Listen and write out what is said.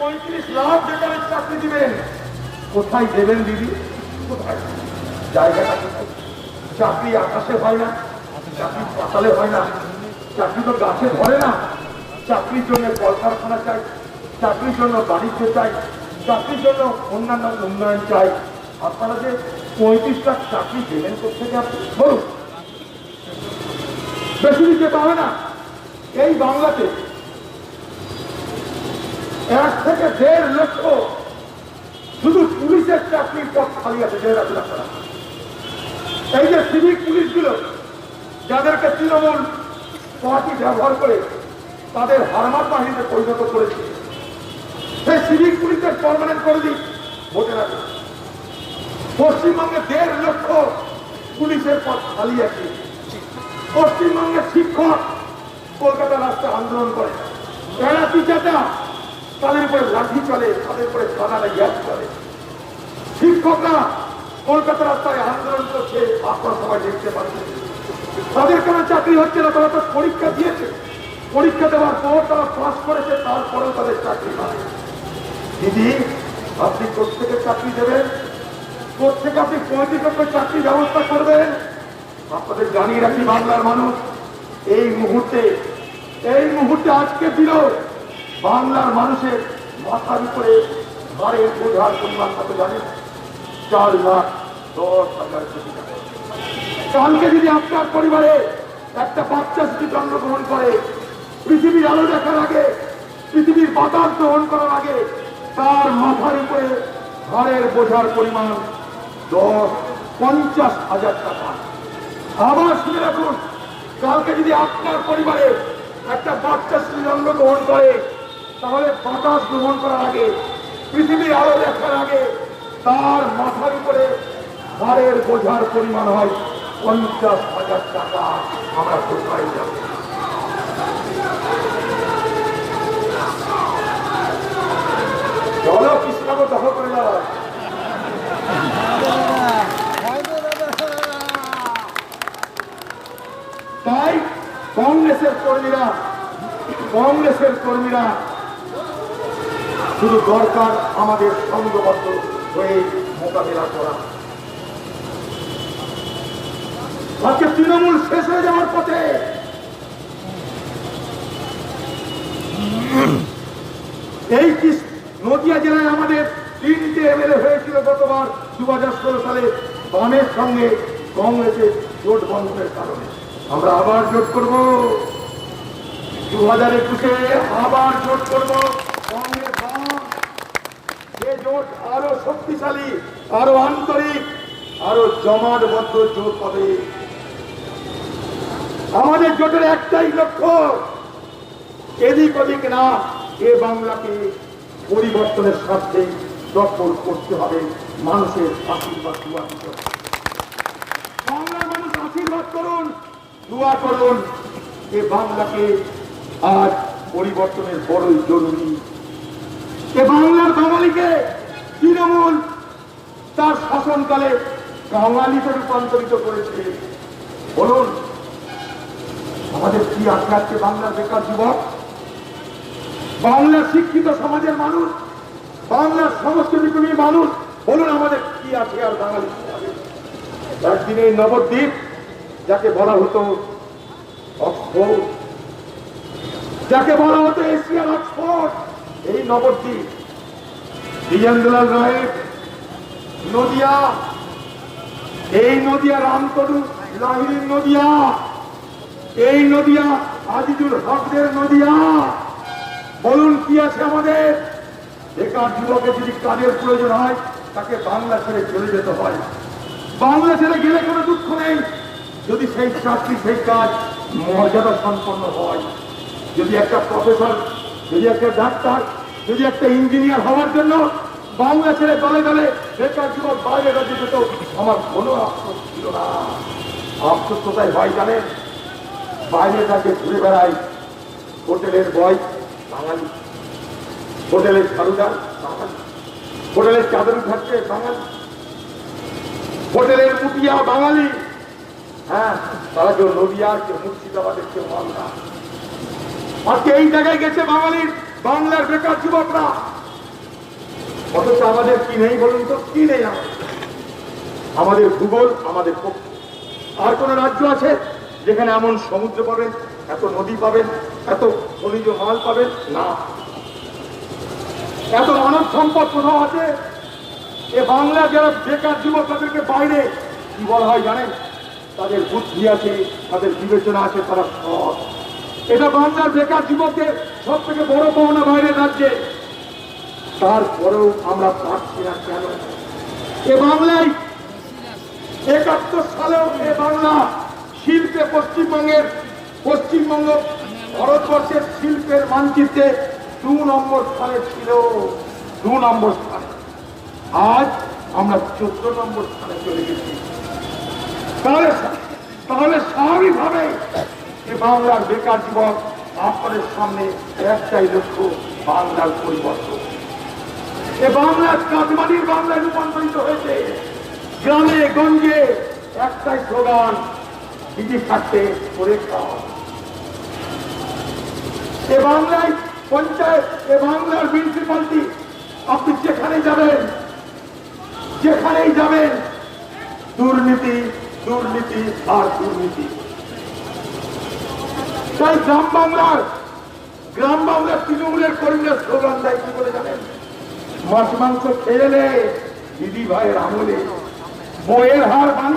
পঁয়ত্রিশ লাখ চাকরি দিবেন। কোথায় দেবেন দিদি? কোথায়? চাকরি আকাশে হয় না, চাকরি পাতালে হয় না, চাকরি তো গাছে ধরে না। চাকরির জন্য কলকারখানা চাই, চাকরির জন্য বাণিজ্য চাই, চাকরির জন্য অন্যান্য উন্নয়ন চাই। আপনারা যে পঁয়ত্রিশ লাখ চাকরি দেবেন কোথেকে আপনি? বলুন। বেশি দিতে পাবে না। এই বাংলাতে এক থেকে দেড় লক্ষ শুধু পুলিশের চাকরির পথ খালি আছে দেড় টাকা এই যে সিভিক পুলিশগুলো, যাদেরকে তৃণমূল পার্টি ব্যবহার করে তাদের হারমাত বাহিনীতে পরিণত করেছে, সেই সিভিক পুলিশের পারমানেন্ট করে দিই ভোটের আগে পশ্চিমবঙ্গে দেড় লক্ষ পুলিশের পদ খালি আছে। পশ্চিমবঙ্গের শিক্ষক কলকাতা রাস্তায় আন্দোলন করে, এরা টিচারটা তাদের উপরে লাঠি চলে তাদের উপরে গ্যাস চলে। শিক্ষকরা কলকাতা রাস্তায় আন্দোলন করছে, আপনারা সবাই দেখতে পাচ্ছেন। তাদের কেন চাকরি হচ্ছে না? তারা তো পরীক্ষা দিয়েছে। পরীক্ষা দেওয়ার পর তারা পাস করেছে, তারপরেও তাদের চাকরি হয় দিদি, আপনি কোথেকে চাকরি দেবেন? কোথেকে আপনি পঁয়ত্রিশ লক্ষ চাকরি ব্যবস্থা করবেন? আপনাদের জানিয়ে রাখি বাংলার মানুষ, এই মুহূর্তে এই মুহূর্তে আজকে দিল বাংলার মানুষের মাথার উপরে ঘরের বোঝার পরিমাণ কত জানেন চার লাখ দশ হাজার কোটি টাকা। কালকে যদি আপনার পরিবারে একটা বাচ্চা যদি জন্মগ্রহণ করে, পৃথিবীর আলো দেখার আগে, পৃথিবীর বাতাস গ্রহণ করার আগে, তার মাথার উপরে ঘরের বোঝার পরিমাণ দশ, পঞ্চাশ হাজার টাকা। আবার শুনে রাখুন, কালকে যদি আপনার পরিবারে একটা বাচ্চা স্ত্রী জন্মগ্রহণ করে তাহলে বাতাস গ্রহণ করার আগে, পৃথিবীর আলো দেখার আগে তার মাথার উপরে ঘরের বোঝার পরিমাণ হয় পঞ্চাশ হাজার টাকা। আমরা কোথায় যাব? করে তাই কংগ্রেসের কর্মীরা কংগ্রেসের কর্মীরা শুধু দরকার আমাদের সংঘবদ্ধ হয়ে মোকাবিলা করা। আজকে তৃণমূল শেষ হয়ে যাওয়ার পথে এই নদিয়া জেলায় আমাদের তিনটে এমএলএ হয়েছিল গতবার দু হাজার ষোলো সালে বামের সঙ্গে কংগ্রেসের জোট বন্ধনের কারণে। আমরা আবার জোট করব। দু হাজার একুশে আবার জোট করব। জোট আরও শক্তিশালী, আরও আন্তরিক, আরও জমাটবদ্ধ জোট হবে। আমাদের জোটের একটাই লক্ষ্য, এদিক ওদিক না, এ বাংলাকে পরিবর্তনের স্বার্থে দখল করতে হবে। মানুষের আশীর্বাদ দোয়া দিতে। বাংলার মানুষ আশীর্বাদ করুন, দোয়া করুন, এ বাংলাকে আজ পরিবর্তনের বড়ই জরুরি। এ বাঙালিকে তৃণমূল তার শাসনকালে বাঙালিতে রূপান্তরিত করেছে বলুন, আমাদের কি আজকে বাংলার বেকার যুবক বাংলার শিক্ষিত সমাজের মানুষ বাংলার বিপ্লবী মানুষ, বলুন আমাদের কি আছে আর বাঙালি? একদিনে এই নবদ্বীপ, যাকে বলা হতো অক্সফোর্ড, যাকে বলা হতো এশিয়ার অক্সফোর্ড, এই নবদ্বীপ বিজেন্দ্রলাল নদিয়া, এই নদিয়া নদিয়া, এই নদিয়া আজিজুল হকদের নদিয়া। বলুন, কি আছে আমাদের? যদি কাজের প্রয়োজন হয়, তাকে বাংলা ছেড়ে চলে যেতে হয়। বাংলা ছেড়ে গেলে কোনো দুঃখ নেই। যদি সেই চাকরি সেই কাজ মর্যাদা সম্পন্ন হয়, যদি একটা প্রফেসর যদি একটা ডাক্তার যদি একটা ইঞ্জিনিয়ার হওয়ার জন্য বাংলা ছেড়ে দলে দলে বেকার যুবক বাইরে রাজ্যে যেত, আমার কোনো আফসোস ছিল না। আফসোস কোথায় হয়, জানেন? বাইরে তাকে ঘুরে বেড়াই হোটেলের বয় বাঙালি। হোটেলের ঝাড়ুদার বাঙালি। হোটেলের চাদর থাকছে বাঙালি। হোটেলের মুটিয়া বাঙালি। হ্যাঁ তারা কেউ নদিয়ার কেউ মুর্শিদাবাদের কেউ মালদা। আজকে এই জায়গায় গেছে বাঙালির, বাংলার বেকার যুবকরা। অথচ আমাদের কি নেই বলুন তো? কি নেই আমাদের? ভূগোল, আমাদের পক্ষে আর কোন রাজ্য আছে যেখানে এমন সমুদ্র পাবেন, এত নদী পাবেন, এত খনিজ মাল পাবেন? না। এত মানব সম্পদ কোথাও আছে? এ বাংলা যারা বেকার যুবক, তাদেরকে বাইরে কি বলা হয় জানেন? তাদের বুদ্ধি আছে, তাদের বিবেচনা আছে, তারা সৎ। এটা বাংলার বেকার যুবকদের সব থেকে বড় পাওনা বাইরের রাজ্যে। তারপরেও আমরা পারছি না কেন? এ বাংলায় একাত্তর সালেও এ বাংলা শিল্পে পশ্চিমবঙ্গের, পশ্চিমবঙ্গ ভারতবর্ষের শিল্পের মানচিত্রে দু নম্বর স্থানে ছিল, দু নম্বর স্থানে। আজ আমরা চোদ্দ নম্বর স্থানে চলে গেছি। তাহলে তাহলে স্বাভাবিকভাবে এ বাংলার বেকার যুবক আপনাদের সামনে একটাই লক্ষ্য, বাংলার পরিবর্তন। এ বাংলার কাজমানির বাংলায় রূপান্তরিত হয়েছে। গ্রামে, গঞ্জে একটাই স্লোগান দিদি থাকতে করে এ বাংলায় পঞ্চায়েত, এ বাংলার মিউনিসিপালিটি আপনি যেখানে যাবেন, যেখানেই যাবেন, দুর্নীতি দুর্নীতি আর দুর্নীতি। তাই গ্রাম বাংলার গ্রাম বাংলার তৃণমূলের কর্মীরা স্লোগান দেয়, কি বলে জানেন? মাছ মাংস খেয়ে দিদি ভাইয়ের আমলে বইয়ের হার বানিয়ে